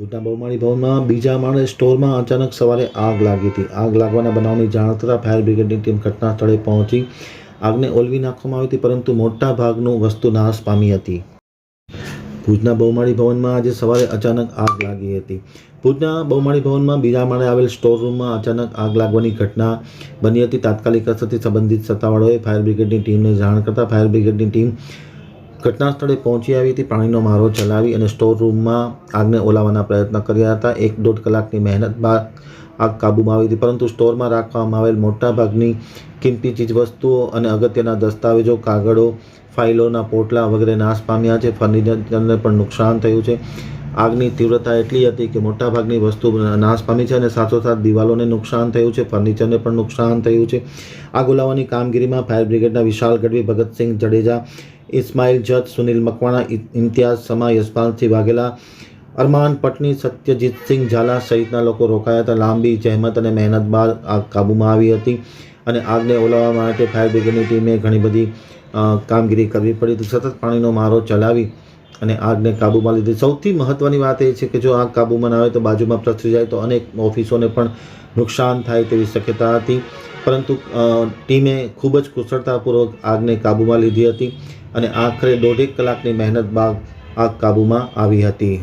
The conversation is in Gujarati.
ભુજના બહુમાળી ભવનમાં બીજા માળે સ્ટોરમાં અચાનક સવારે આગ લાગી હતી. આગ લાગવાના બનાવની જાણ થતાં ફાયર બ્રિગેડની ટીમ ઘટના સ્થળે પહોંચી. આગને ઓલવી નાખવામાં આવી હતી, પરંતુ મોટા ભાગનું વસ્તુ નાશ પામી હતી. ભુજના બહુમાળી ભવનમાં આજે સવારે અચાનક આગ લાગી હતી. ભુજના બહુમાળી ભવનમાં બીજા માળે આવેલ સ્ટોર રૂમમાં અચાનક આગ લાગવાની ઘટના બની હતી. તાત્કાલિક અસરથી સંબંધિત સત્તાવાળાઓએ ફાયર બ્રિગેડની ટીમને જાણ કરતાં ફાયર બ્રિગેડની ટીમ ઘટના સ્થળે પહોંચી આવી હતી, પાણીનો મારો ચલાવી અને સ્ટોર રૂમમાં આગને ઓલાવવાના પ્રયત્ન કર્યા હતા. એક દોઢ કલાકની મહેનત બાદ આગ કાબૂમાં આવી હતી, પરંતુ સ્ટોરમાં રાખવામાં આવેલ મોટાભાગની કિંમતી ચીજવસ્તુઓ અને અગત્યના દસ્તાવેજો, કાગળો, ફાઇલોના પોટલા વગેરે નાશ પામ્યા છે. ફર્નિચરને પણ નુકસાન થયું છે. આગની તીવ્રતા એટલી હતી કે મોટાભાગની વસ્તુ નાશ પામી છે અને સાથોસાથ દિવાલોને નુકસાન થયું છે, ફર્નિચરને પણ નુકસાન થયું છે. આગ ઓલાવવાની કામગીરીમાં ફાયર બ્રિગેડના વિશાલ ગઢવી, ભગતસિંહ જડેજા, ઇસ્માઇલ જત સુનિલ મકવાણા ઇમ્તિયાઝ સમા, યશપાલસિંહ વાઘેલા, અરમાન પટની સત્યજીતસિંહ ઝાલા સહિતના લોકો રોકાયા હતા. લાંબી જહેમત અને મહેનત બાદ આગ કાબૂમાં આવી હતી અને આગને ઓલાવવા માટે ફાયર બ્રિગેડની ટીમે ઘણી બધી કામગીરી કરવી પડી. હતી સતત પાણીનો મારો ચલાવી અને આગને કાબૂમાં લીધી. સૌથી મહત્ત્વની વાત એ છે કે જો આગ કાબૂમાં ના આવે તો બાજુમાં પ્રસરી જાય તો અનેક ઓફિસોને પણ નુકસાન થાય તેવી શક્યતા હતી. પરંતુ ટીમે ખૂબ જ કુશળતાપૂર્વક આગને કાબૂમાં લીધી હતી અને આખરે દોઢેક કલાકની મહેનત બાદ આગ કાબૂમાં આવી હતી.